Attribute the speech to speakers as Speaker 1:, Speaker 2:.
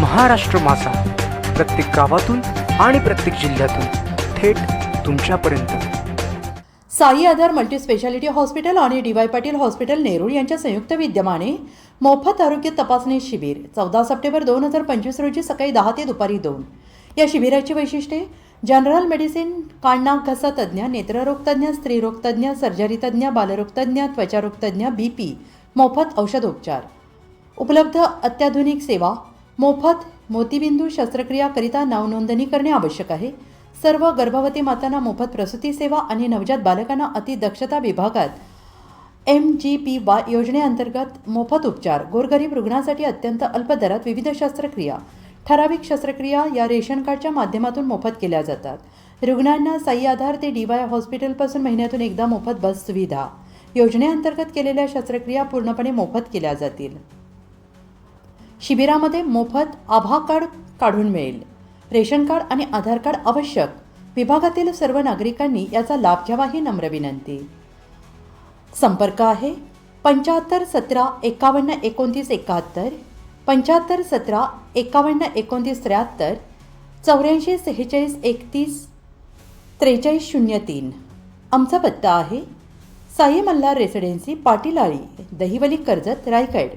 Speaker 1: महाराष्ट्र मासा प्रत्येक गावातून आणि प्रत्येक जिल्ह्यातून थेट तुमच्यापर्यंत.
Speaker 2: साई आधार मल्टीस्पेशालिटी हॉस्पिटल आणि D Y Patil hospital Nerul यांच्या संयुक्त विद्यमाने मोफत आरोग्य तपासणी शिबिर चौदा सप्टेंबर दोन हजार पंचवीस रोजी सकाळी दहा ते दुपारी दोन. या शिबिराची वैशिष्ट्ये जनरल मेडिसिन कान घसा तज्ज्ञ नेत्ररोगतज्ञ स्त्रीरोगतज्ञ सर्जरी तज्ज्ञ बालरोगतज्ञ त्वचारोगतज्ञ बी पी मोफत औषधोपचार. उपलब्ध अत्याधुनिक सेवा मोफत मोतीबिंदू शस्त्रक्रियाकरिता नावनोंदणी करणे आवश्यक आहे. सर्व गर्भवती मातांना मोफत प्रसूती सेवा आणि नवजात बालकांना अतिदक्षता विभागात एम जी पी वाय योजनेअंतर्गत मोफत उपचार गोरगरीब रुग्णासाठी अत्यंत अल्प दरात विविध शस्त्रक्रिया ठराविक शस्त्रक्रिया या रेशन कार्डच्या माध्यमातून मोफत केल्या जातात. रुग्णांना साई आधार ते डी वाय हॉस्पिटलपासून महिन्यातून एकदा मोफत बस सुविधा. योजनेअंतर्गत केलेल्या शस्त्रक्रिया पूर्णपणे मोफत केल्या जातील. शिबिरामध्ये मोफत आभा कार्ड काढून मिळेल. रेशन कार्ड आणि आधार कार्ड आवश्यक. विभागातील सर्व नागरिकांनी याचा लाभ घ्यावा ही नम्र विनंती. संपर्क आहे पंच्याहत्तर सतरा एकावन्न एकोणतीस एकाहत्तर पंच्याहत्तर सतरा एकावन्न एकोणतीस त्र्याहत्तर चौऱ्याऐंशी सेहेचाळीस एकतीस त्रेचाळीस शून्य तीन. आमचा पत्ता आहे साई मल्हार रेसिडेन्सी पाटीलाळी दहिवली कर्जत रायगड.